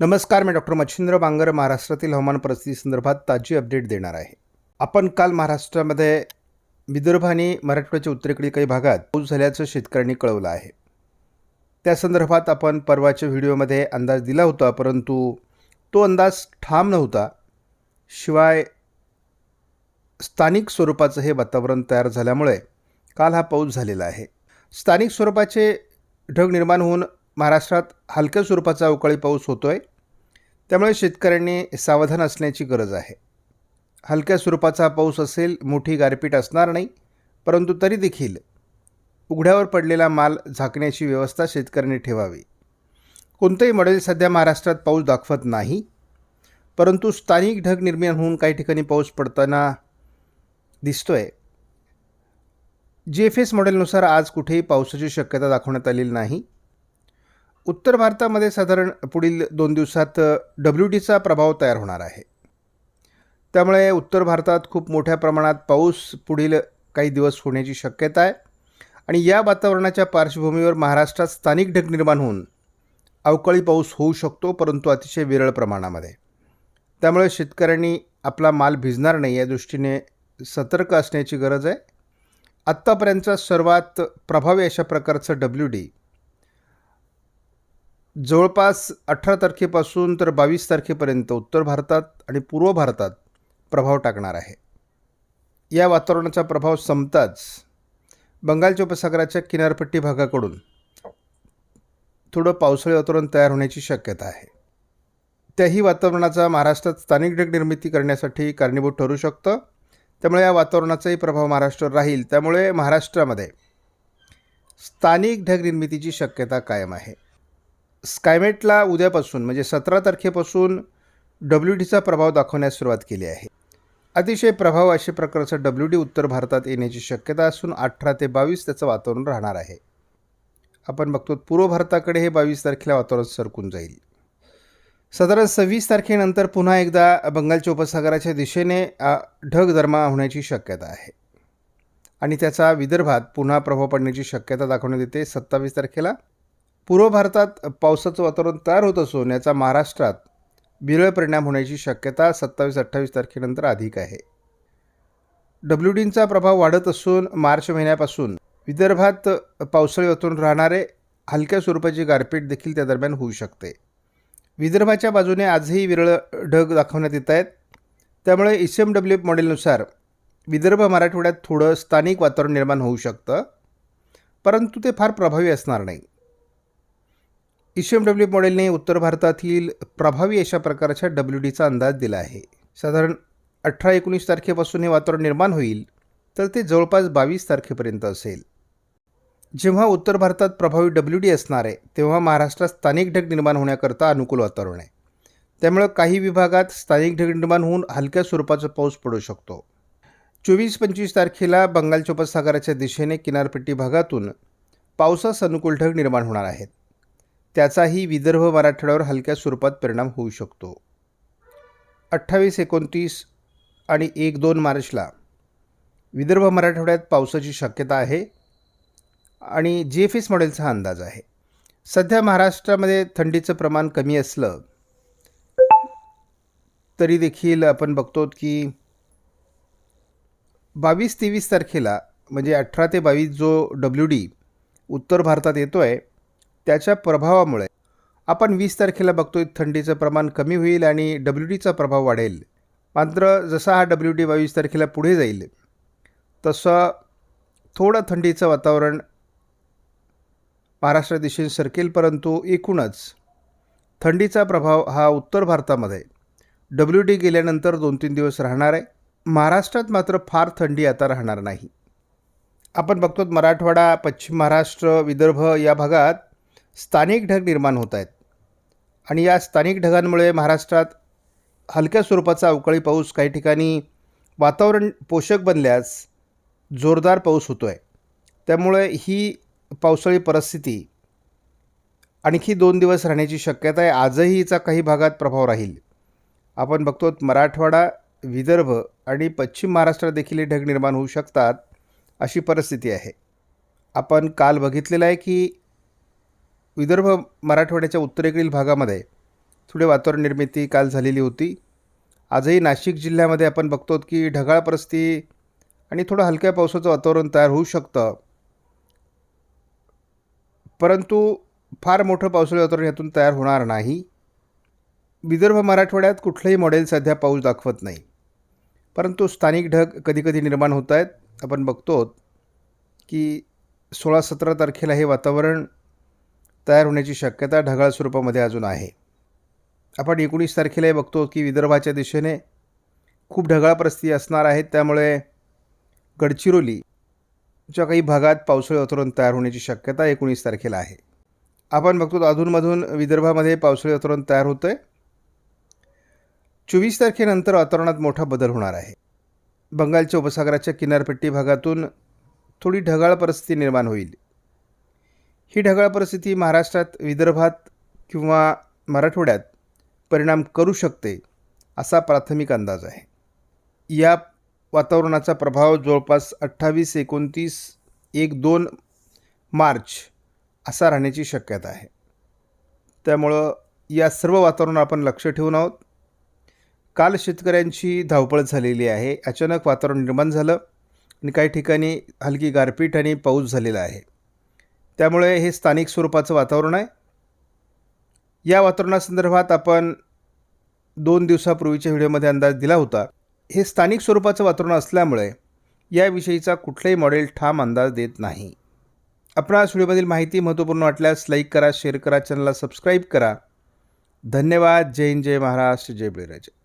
नमस्कार मी डॉक्टर मच्छिंद्र बांगर महाराष्ट्रातील हवामान परिस्थिती संदर्भात ताजी अपडेट देणार आहे. आपण काल महाराष्ट्रामध्ये विदर्भ आणि मराठवाड्याच्या उत्तरेकडील काही भागात पाऊस झाल्याचं शेतकऱ्यांनी कळवलं आहे. त्या संदर्भात आपण परवाच्या व्हिडिओमध्ये अंदाज दिला होता परंतु तो अंदाज ठाम नव्हता. शिवाय स्थानिक स्वरूपाचं हे वातावरण तयार झाल्यामुळे काल हा पाऊस झालेला आहे. स्थानिक स्वरूपाचे ढग निर्माण होऊन महाराष्ट्रात हलक्या स्वरूपाचा अवकाळी पाऊस होतो आहे त्यामुळे शेतकऱ्यांनी सावधान असण्याची गरज आहे. हलक्या स्वरूपाचा पाऊस असेल मोठी गारपीट असणार नाही परंतु तरी देखील उघड्यावर पडलेला माल झाकण्याची व्यवस्था शेतकऱ्यांनी ठेवावी. कोणतंही मॉडेल सध्या महाराष्ट्रात पाऊस दाखवत नाही परंतु स्थानिक ढग निर्माण होऊन काही ठिकाणी पाऊस पडताना दिसतोय. जी एफ एस मॉडेलनुसार आज कुठेही पावसाची शक्यता दाखवण्यात आलेली नाही. उत्तर भारतामध्ये साधारण पुढील दोन दिवसात डब्ल्यू डीचा प्रभाव तयार होणार आहे. त्यामुळे उत्तर भारतात खूप मोठ्या प्रमाणात पाऊस पुढील काही दिवस होण्याची शक्यता आहे. आणि या वातावरणाच्या पार्श्वभूमीवर महाराष्ट्रात स्थानिक ढग निर्माण होऊन अवकाळी पाऊस होऊ शकतो परंतु अतिशय विरळ प्रमाणामध्ये. त्यामुळे शेतकऱ्यांनी आपला माल भिजणार नाही या दृष्टीने सतर्क असण्याची गरज आहे. आत्तापर्यंतचा सर्वात प्रभावी अशा प्रकारचं डब्ल्यू डी जवळपास अठरा तारखेपासून तर बावीस तारखेपर्यंत उत्तर भारतात आणि पूर्व भारतात प्रभाव टाकणार आहे. या वातावरणाचा प्रभाव संपताच बंगालच्या उपसागराच्या किनारपट्टी भागाकडून थोडं पावसाळी वातावरण तयार होण्याची शक्यता आहे. त्याही वातावरणाचा महाराष्ट्रात स्थानिक ढग निर्मिती करण्यासाठी कारणीभूत ठरू शकतं. त्यामुळे या वातावरणाचाही प्रभाव महाराष्ट्रावर राहील. त्यामुळे महाराष्ट्रामध्ये स्थानिक ढग निर्मितीची शक्यता कायम आहे. स्कायमेटला उद्यापासून म्हणजे सतरा तारखेपासून डब्ल्यू डीचा प्रभाव दाखवण्यास सुरुवात केली आहे. अतिशय प्रभाव अशा प्रकारचा डब्ल्यू डी उत्तर भारतात येण्याची शक्यता असून अठरा ते बावीस त्याचं वातावरण राहणार आहे. आपण बघतो पूर्व भारताकडे हे बावीस तारखेला वातावरण सरकून जाईल. साधारण सव्वीस तारखेनंतर पुन्हा एकदा बंगालच्या उपसागराच्या दिशेने ढग धर्मा होण्याची शक्यता आहे. आणि त्याचा विदर्भात पुन्हा प्रभाव पडण्याची शक्यता दाखवण्यात येते सत्तावीस तारखेला. पूर्व भारतात पावसाचं वातावरण तयार होत असून याचा महाराष्ट्रात विरळ परिणाम होण्याची शक्यता सत्तावीस अठ्ठावीस तारखेनंतर अधिक आहे. डब्ल्यू डींचा प्रभाव वाढत असून मार्च महिन्यापासून विदर्भात पावसाळी वातावरण राहणारे हलक्या स्वरूपाची गारपीट देखील त्या दरम्यान होऊ शकते. विदर्भाच्या बाजूने आजही विरळ ढग दाखवण्यात येत आहेत. त्यामुळे E C M W F मॉडेलनुसार Vidarbha मराठवाड्यात थोडं स्थानिक वातावरण निर्माण होऊ शकतं परंतु ते फार प्रभावी असणार नाही. एम डब्ल्यू मॉडेलने उत्तर भारतातील प्रभावी अशा प्रकारच्या डब्ल्यू डीचा अंदाज दिला आहे. साधारण अठरा एकोणीस तारखेपासून हे वातावरण निर्माण होईल तर ते जवळपास बावीस तारखेपर्यंत असेल. जेव्हा उत्तर भारतात प्रभावी डब्ल्यू डी असणार आहे तेव्हा महाराष्ट्रात स्थानिक ढग निर्माण होण्याकरता अनुकूल वातावरण आहे. त्यामुळं काही विभागात स्थानिक ढग निर्माण होऊन हलक्या स्वरूपाचा पाऊस पडू शकतो. चोवीस पंचवीस तारखेला बंगालच्या उपसागराच्या दिशेने किनारपट्टी भागातून पावसास अनुकूल ढग निर्माण होणार आहेत. त्याचाही विदर्भ मराठवाड्यावर हलक्या स्वरूपात परिणाम होऊ शकतो. अठ्ठावीस एकोणतीस आणि एक दोन मार्चला विदर्भ मराठवाड्यात पावसाची शक्यता आहे आणि जी एफ एस मॉडेलचा अंदाज आहे. सध्या महाराष्ट्रामध्ये थंडीचं प्रमाण कमी असलं तरी देखील आपण बघतो की बावीस तेवीस तारखेला म्हणजे अठरा ते बावीस जो डब्ल्यू डी उत्तर भारतात येतो आहे त्याच्या प्रभावामुळे. आपण वीस तारखेला बघतोय थंडीचं प्रमाण कमी होईल आणि डब्ल्यू डीचा प्रभाव वाढेल. मात्र जसा हा डब्ल्यू डी बावीस तारखेला पुढे जाईल तसं थोडं थंडीचं वातावरण महाराष्ट्र दिशेने सरकेल परंतु एकूणच थंडीचा प्रभाव हा उत्तर भारतामध्ये डब्ल्यू डी गेल्यानंतर दोन तीन दिवस राहणार आहे. महाराष्ट्रात मात्र फार थंडी आता राहणार नाही. आपण बघतो मराठवाडा पश्चिम महाराष्ट्र विदर्भ या भागात स्थानिक ढग निर्माण होत आहेत. आणि या स्थानिक ढगांमुळे महाराष्ट्रात हलक्या स्वरूपाचा अवकाळी पाऊस काही ठिकाणी वातावरण पोषक बनल्यास जोरदार पाऊस होतो आहे त्यामुळे ही पावसाळी परिस्थिती आणखी दोन दिवस राहण्याची शक्यता आहे. आजही हिचा काही भागात प्रभाव राहील. आपण बघतो मराठवाडा विदर्भ आणि पश्चिम महाराष्ट्रात देखील हे ढग निर्माण होऊ शकतात अशी परिस्थिती आहे. आपण काल बघितलेलं आहे की विदर्भ मराठवाड्याच्या उत्तरेकडील भागामध्ये थोडी वातावरण निर्मिती काल झालेली होती. आजही नाशिक जिल्ह्यामध्ये आपण बघतो की ढगाळ परिस्थिती आणि थोडं हलक्या पावसाचं वातावरण तयार होऊ शकतं. परंतु फार मोठं पावसाळी वातावरण यातून तयार होणार नाही. विदर्भ मराठवाड्यात कुठलंही मॉडेल सध्या पाऊस दाखवत नाही. परंतु स्थानिक ढग कधीकधी निर्माण होत आहेत आपण बघतो की सोळा सतरा तारखेला हे वातावरण तयार होण्याची शक्यता ढगाळ स्वरूपामध्ये अजून आहे. आपण एकोणीस तारखेलाही बघतो की विदर्भाच्या दिशेने खूप ढगाळ परिस्थिती असणार आहेत त्यामुळे गडचिरोली च्या काही भागात पावसाळी वातावरण तयार होण्याची शक्यता एकोणीस तारखेला आहे. आपण बघतो अधूनमधून विदर्भामध्ये पावसाळी वातावरण तयार होतं आहे चोवीस तारखेनंतर वातावरणात मोठा बदल होणार आहे. बंगालच्या उपसागराच्या किनारपट्टी भागातून थोडी ढगाळ परिस्थिती निर्माण होईल. ही ढगाळ परिस्थिती महाराष्ट्रात विदर्भात किंवा मराठवाड्यात परिणाम करू शकते असा प्राथमिक अंदाज आहे. या वातावरणाचा प्रभाव जवळपास अठ्ठावीस एकोणतीस एक दोन मार्च असा राहण्याची शक्यता आहे. त्यामुळं या सर्व वातावरण आपण लक्ष ठेवून आहोत. काल शेतकऱ्यांची धावपळ झालेली आहे. अचानक वातावरण निर्माण झालं आणि काही ठिकाणी हलकी गारपीट आणि पाऊस झालेला आहे. त्यामुळे हे स्थानिक स्वरूपाचं वातावरण आहे. या वातावरणासंदर्भात आपण दोन दिवसापूर्वीच्या व्हिडिओमध्ये अंदाज दिला होता. हे स्थानिक स्वरूपाचं वातावरण असल्यामुळे याविषयीचा कुठलाही मॉडेल ठाम अंदाज देत नाही. आपणास व्हिडिओमधील माहिती महत्त्वपूर्ण वाटल्यास लाईक करा शेअर करा चॅनलला सबस्क्राईब करा. धन्यवाद. जय हिंद जय महाराष्ट्र जय बळीराजा.